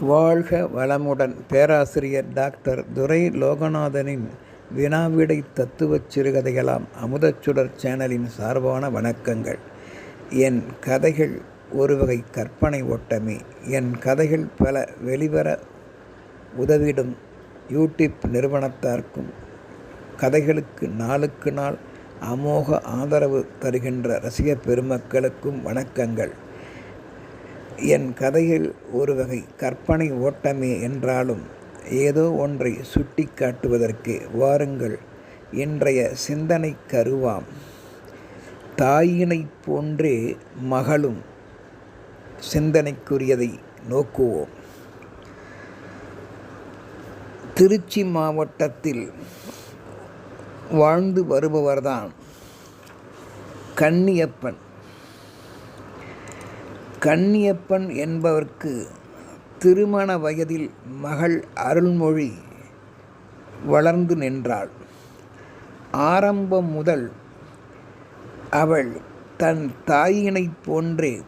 வாழ்க வளமுடன். பேராசிரியர் டாக்டர் துரை லோகநாதனின் வினாவிடை தத்துவச் சிறுகதைகளாம் அமுதச்சுடர் சேனலின் சார்பான வணக்கங்கள். என் கதைகள் ஒரு வகை கற்பனை ஓட்டமே. என் கதைகள் பல வெளிவர உதவிடும். யூடியூப் நிறுவனத்தார்க்கும் கதைகளுக்கு நாளுக்கு நாள் அமோக ஆதரவு தருகின்ற ரசிக பெருமக்களுக்கும் வணக்கங்கள். என் கதையில் ஒரு வகை கற்பனை ஓட்டமே என்றாலும் ஏதோ ஒன்றை சுட்டி காட்டுவதற்கு வாருங்கள் இன்றைய சிந்தனை கருவாம். தாயினைப் போன்றே மகளும் சிந்தனைக்குரியதை நோக்குவோம். திருச்சி மாவட்டத்தில் வாழ்ந்து வருபவர்தான் கன்னியப்பன். கன்னியப்பன் என்பவர்க்கு திருமண வயதில் மகள் அருள்மொழி வளர்ந்து நின்றாள். ஆரம்பம் முதல் அவள் தன் தாயினைப் போன்றே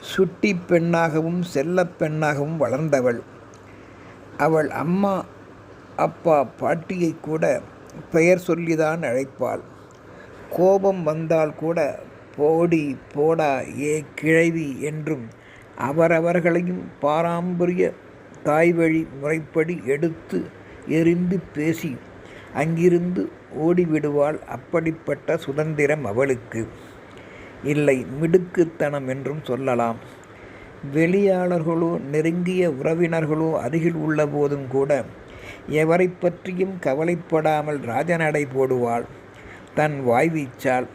சுட்டி பெண்ணாகவும் செல்லப்பெண்ணாகவும் வளர்ந்தவள். அவள் அம்மா அப்பா பாட்டியை கூட பெயர் சொல்லிதான் அழைப்பாள். கோபம் வந்தால் கூட போடி போடா ஏ கிழவி என்றும் அவரவர்களையும் பாரம்பரிய தாய்வழி முறைப்படி எடுத்து எரிந்து பேசி அங்கிருந்து ஓடிவிடுவாள் அப்படிப்பட்ட சுதந்திரம் அவளுக்கு. இல்லை மிடுக்குத்தனம் என்றும் சொல்லலாம். வெளியாளர்களோ நெருங்கிய உறவினர்களோ அருகில் உள்ள போதும் கூட எவரை பற்றியும் கவலைப்படாமல் ராஜநடை போடுவாள். தன் வாய்வீச்சால்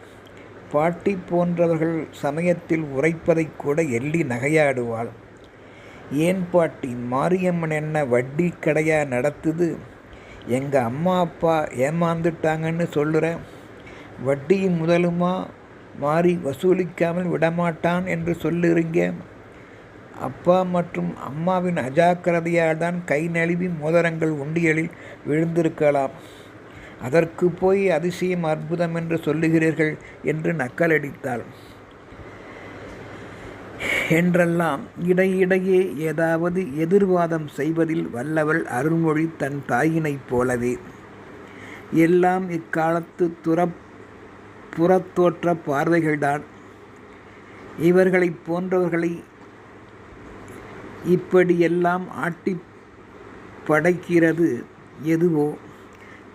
பாட்டி போன்றவர்கள் சமயத்தில் உரைப்பதை கூட எள்ளி நகையாடுவாள். ஏன் பாட்டி மாரியம்மன் என்ன வட்டி கடையாக நடத்துது? எங்கள் அம்மா அப்பா ஏமாந்துட்டாங்கன்னு சொல்லுறேன் வட்டியும் முதலுமா? மாறி வசூலிக்காமல் விடமாட்டான் என்று சொல்லுறீங்க? அப்பா மற்றும் அம்மாவின் அஜாக்கிரதையால் தான் கை நழுவி மோதிரங்கள் உண்டியலில் விழுந்திருக்கலாம். அதற்கு போய் அதிசயம் அற்புதம் என்று சொல்லுகிறீர்கள் என்று நக்கலடித்தாள் என்றெல்லாம் இடையிடையே ஏதாவது எதிர்வாதம் செய்வதில் வல்லவள் அருள்மொழி தன் தாயினைப் போலவே. எல்லாம் இக்காலத்து துற புறத்தோற்ற பார்வைகள்தான். இவர்களைப் போன்றவர்களை இப்படியெல்லாம் ஆட்டி படைக்கிறது எதுவோ?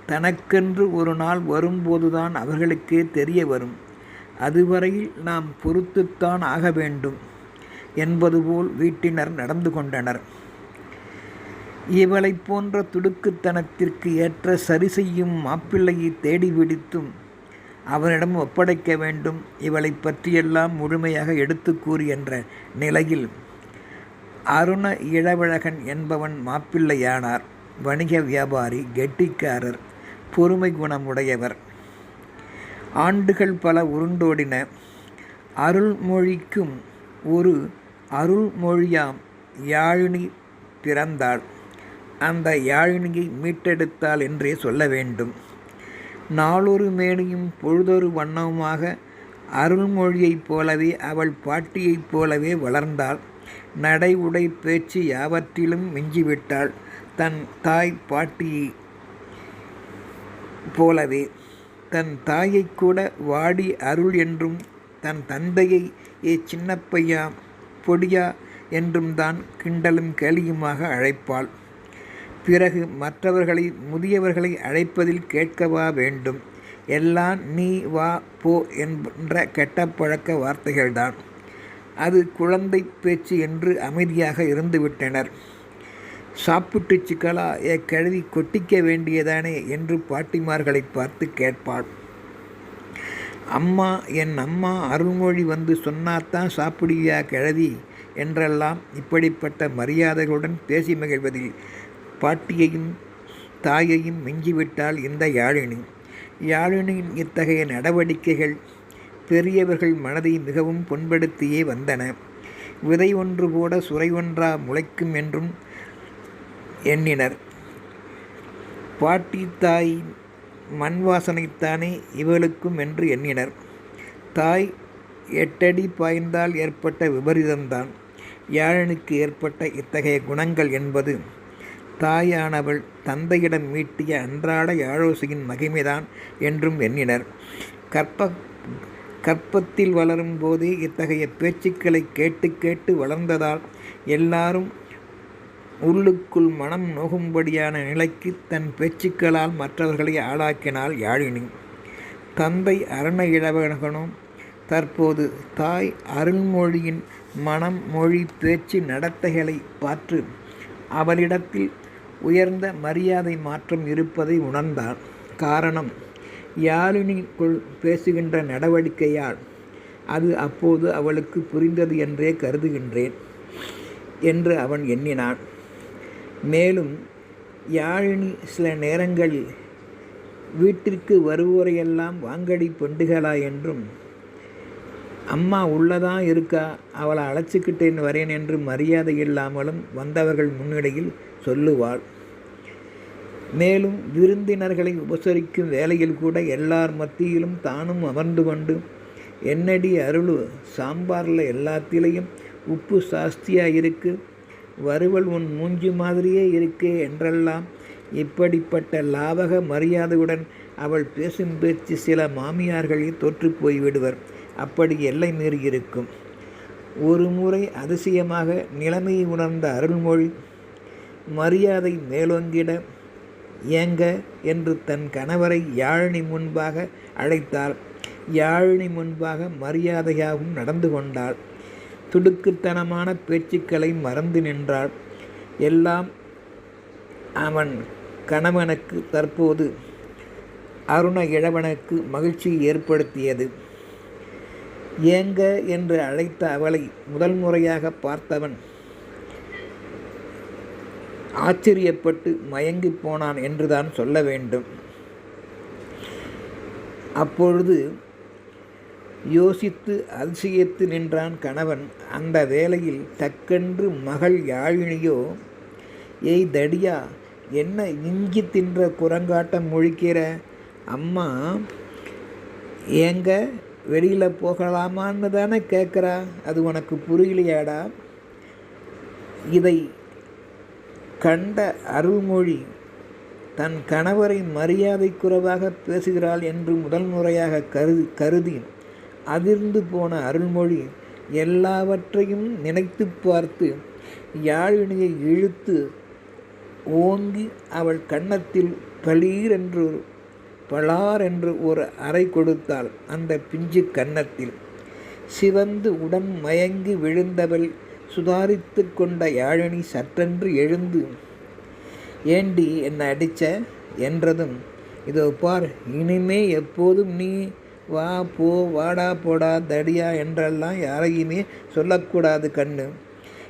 தனக்கென்று ஒரு நாள் வரும்போதுதான் அவர்களுக்கே தெரிய வரும். அதுவரையில் நாம் பொறுத்துத்தான் ஆக வேண்டும் என்பது போல் வீட்டினர் நடந்து கொண்டனர். இவளைப் போன்ற துடுக்குத்தனத்திற்கு ஏற்ற சரி செய்யும் மாப்பிள்ளையை தேடி பிடித்தும் அவனிடம் ஒப்படைக்க வேண்டும் இவளை பற்றியெல்லாம் முழுமையாக எடுத்து கூறி என்ற நிலையில் அருண இளவழகன் என்பவன் மாப்பிள்ளையானார். வணிக வியாபாரி கெட்டிக்காரர். பொறுமை குணமுடையவர். ஆண்டுகள் பல உருண்டோடின. அருள்மொழிக்கும் ஒரு அருள்மொழியாம் யாழினி பிறந்தாள். அந்த யாழினியை மீட்டெடுத்தாள் என்றே சொல்ல வேண்டும். நாளொரு மேனியும் பொழுதொரு வண்ணமுமாக அருள்மொழியைப் போலவே அவள் பாட்டியைப் போலவே வளர்ந்தாள். நடை உடை பேச்சு யாவற்றிலும் மிஞ்சிவிட்டாள். தன் தாய் பாட்டியை போலவே தன் தாயை கூட வாடி அருள் என்றும் தன் தந்தையை ஏ சின்னப்பையா பொடியா என்றும் தான் கிண்டலும் கேலியுமாக அழைப்பாள். பிறகு மற்றவர்களை முதியவர்களை அழைப்பதில் கேட்கவா வேண்டும்? எல்லாம் நீ வா போ என்ற கெட்ட பழக்க வார்த்தைகள்தான். அது குழந்தை பேச்சு என்று அமைதியாக இருந்துவிட்டனர். சாப்பிட்டு சிக்கலா? ஏ கழுவி கொட்டிக்க வேண்டியதானே? என்று பாட்டிமார்களை பார்த்து கேட்பாள். அம்மா என் அம்மா அருள்மொழி வந்து சொன்னாத்தான் சாப்பிடுவியா கழுவி என்றெல்லாம் இப்படிப்பட்ட மரியாதைகளுடன் பேசி மகிழ்வதில் பாட்டியையும் தாயையும் மிஞ்சிவிட்டால் இந்த யாழினி. யாழினியின் இத்தகைய நடவடிக்கைகள் பெரியவர்கள் மனதை மிகவும் புண்படுத்தியே வந்தன. விதை ஒன்று போட சுரை ஒன்றா முளைக்கும் என்றும் எண்ணினர். பாட்டி தாய் மண் வாசனைத்தானே இவளுக்கும் என்று எண்ணினர். தாய் எட்டடி பாய்ந்தால் ஏற்பட்ட விபரீதம்தான். யாழனுக்கு ஏற்பட்ட இத்தகைய குணங்கள் என்பது தாயானவள் தந்தையிடம் மீட்டிய அன்றாட யாழோசையின் மகிமைதான் என்றும் எண்ணினர். கற்ப கற்பத்தில் வளரும் போதே இத்தகைய பேச்சுக்களை கேட்டு கேட்டு வளர்ந்ததால் எல்லாரும் உள்ளுக்குள் மனம் நோகும்படியான நிலைக்கு தன் பேச்சுக்களால் மற்றவர்களை ஆளாக்கினாள் யாழினி. தந்தை அரண இளவகனும் தற்போது தாய் அருள்மொழியின் மனம் மொழி பேச்சு நடத்தைகளை பார்த்து அவளிடத்தில் உயர்ந்த மரியாதை மாற்றம் இருப்பதை உணர்ந்தான். காரணம் யாழினிக்குள் பேசுகின்ற நடவடிக்கையால் அது அப்போது அவளுக்கு புரிந்தது என்றே கருதுகின்றேன் என்று அவன் எண்ணினான். மேலும் யாழினி சில நேரங்களில் வீட்டிற்கு வருவோரையெல்லாம் வாங்கடி பெண்டுகளா என்றும் அம்மா உள்ளதான் இருக்கா அவளை அழைச்சிக்கிட்டேன் வரேன் என்று மரியாதை இல்லாமலும் வந்தவர்கள் முன்னிடையில் சொல்லுவாள். மேலும் விருந்தினர்களை உபசரிக்கும் வேலையில் கூட எல்லார் மத்தியிலும் தானும் அமர்ந்து கொண்டு என்னடி அருள் சாம்பாரில் எல்லாத்திலையும் உப்பு சாஸ்தியாக இருக்குது வறுவல் உன் மூஞ்சி மாதிரியே இருக்கே என்றெல்லாம் இப்படிப்பட்ட லாபக மரியாதையுடன் அவள் பேசும் பேச்சு சில மாமியார்களில் தோற்று போய்விடுவர் அப்படி எல்லை மீறி இருக்கும். ஒரு முறை அதிசயமாக நிலைமையை உணர்ந்த அருள்மொழி மரியாதை மேலோங்கிட ஏங்க? என்று தன் கணவரை யாழினி முன்பாக அழைத்தாள். யாழினி முன்பாக மரியாதையாகவும் நடந்து கொண்டாள். துடுக்குத்தனமான பேச்சுக்களை மறந்து நின்றாள். எல்லாம் அவன் கணவனுக்கு தற்போது அருண இளவனுக்கு மகிழ்ச்சி ஏற்படுத்தியது. ஏங்க என்று அழைத்த அவளை முதல் முறையாக பார்த்தவன் ஆச்சரியப்பட்டு மயங்கி போனான் என்றுதான் சொல்ல வேண்டும். அப்பொழுது யோசித்து அதிசயித்து நின்றான் கணவன். அந்த வேளையில் டக்கென்று மகள் யாழினியோ ஏய் தடியா என்ன இஞ்சி தின்ற குரங்காட்டம் முழிக்கிற? அம்மா ஏங்க வெளியில் போகலாமான்னு தானே கேட்குறா அது உனக்கு புரியலையாடா? இதை கண்ட அருள்மொழி தன் கணவரை மரியாதைக்குறவாக பேசுகிறாள் என்று முதல் முறையாக கருதி கருதி அதிர்ந்து போன அருள்மொழி எல்லாவற்றையும் நினைத்து பார்த்து யாழினியை இழுத்து ஓங்கி அவள் கன்னத்தில் பளீர் என்று பளார் என்று ஒரு அறை கொடுத்தாள் அந்த பிஞ்சு கன்னத்தில். சிவந்து உடன் மயங்கி விழுந்தவள் சுதாரித்து கொண்ட யாழினி சற்றென்று எழுந்து ஏண்டி என்னை அடித்த என்றதும் இதோ பார் இனிமே எப்போதும் நீ வா போ வாடா போடா தடியா என்றெல்லாம் யாரையுமே சொல்லக்கூடாது கண்ணு.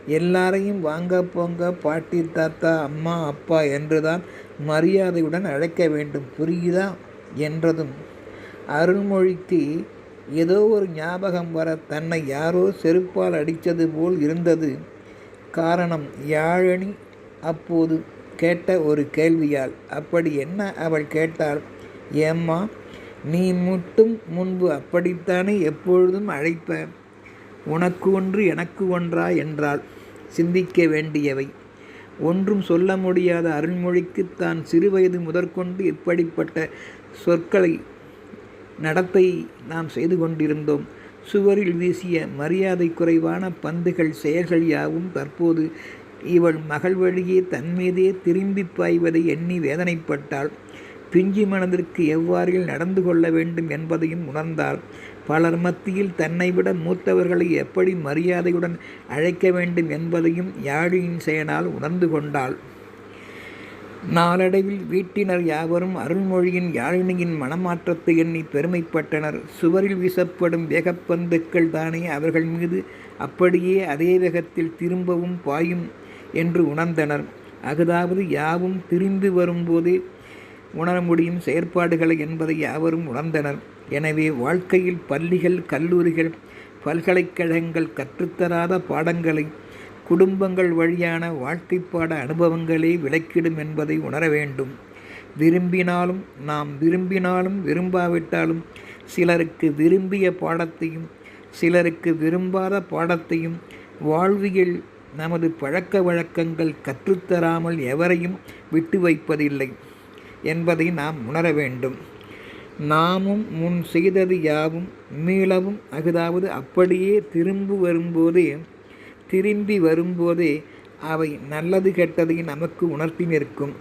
எல்லாரையும் வாங்க போங்க பாட்டி தாத்தா அம்மா அப்பா என்றுதான் மரியாதையுடன் அழைக்க வேண்டும். புரியுதா? என்றதும். அருள்மொழிக்கு ஏதோ ஒரு ஞாபகம் வர தன்னை யாரோ செருப்பால் அடித்தது போல் இருந்தது. காரணம் யாழனி அப்போது கேட்ட ஒரு கேள்வியால். அப்படி என்ன அவள் கேட்டாள்? ஏம்மா நீ மட்டும் முன்பு அப்படித்தானே எப்பொழுதும் அழைப்ப? உனக்கு ஒன்று எனக்கு ஒன்றா? என்றால் சிந்திக்க வேண்டியவை. ஒன்றும் சொல்ல முடியாத அருள்மொழிக்கு தான் சிறுவயது முதற்கொண்டு இப்படிப்பட்ட சொற்களை நடத்தை நாம் செய்து கொண்டிருந்தோம். சுவரில் வீசிய மரியாதை குறைவான பந்துகள் செயல்கள் யாவும் தற்போது இவள் மகள் வழியே தன்மீதே திரும்பி பாய்வதை எண்ணி வேதனைப்பட்டாள். பிஞ்சி மனதிற்கு எவ்வாறில் நடந்து கொள்ள வேண்டும் என்பதையும் உணர்ந்தாள் பலர் மத்தியில் தன்னை விட மூத்தவர்களை எப்படி மரியாதையுடன் அழைக்க வேண்டும் என்பதையும் யாழியின் செயலால் உணர்ந்து கொண்டாள். நாளடைவில் வீட்டினர் யாவரும் அருள்மொழியின் யாழினியின் மனமாற்றத்தை எண்ணி பெருமைப்பட்டனர். சுவரில் வீசப்படும் வேகப்பந்துக்கள் தானே அவர்கள் மீது அப்படியே அதே வேகத்தில் திரும்பவும் பாயும் என்று உணர்ந்தனர். அகதாவது யாவும் திரும்பி வரும்போதே உணர முடியும் செயற்பாடுகளை என்பதை யாவரும் உணர்ந்தனர். எனவே வாழ்க்கையில் பள்ளிகள் கல்லூரிகள் பல்கலைக்கழகங்கள் கற்றுத்தராத பாடங்களை குடும்பங்கள் வழியான வாழ்க்கை பாட அனுபவங்களே விளக்கிடும் என்பதை உணர வேண்டும். விரும்பினாலும் நாம் விரும்பினாலும் விரும்பாவிட்டாலும் சிலருக்கு விரும்பிய பாடத்தையும் சிலருக்கு விரும்பாத பாடத்தையும் வாழ்வியல் நமது பழக்க வழக்கங்கள் கற்றுத்தராமல் எவரையும் விட்டு வைப்பதில்லை. என்பதை நாம் உணர வேண்டும். நாமும் முன் செய்தது யாவும் மீளவும் அகுதாவது அப்படியே திரும்பி வரும்போதே திரும்பி வரும்போதே அவை நல்லது கெட்டதை நமக்கு உணர்த்தி நிற்கும்.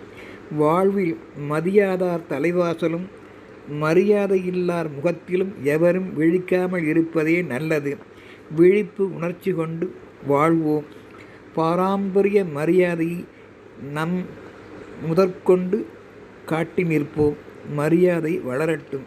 வாழ்வில் மதியாதார் தலைவாசலும் மரியாதையில்லார் முகத்திலும் எவரும் விழிக்காமல் இருப்பதே நல்லது. விழிப்பு உணர்ச்சி கொண்டு வாழ்வோம். பாரம்பரிய மரியாதையை நம் முதற்கொண்டு காட்டி நிற்போம் மரியாதை வளரட்டும்.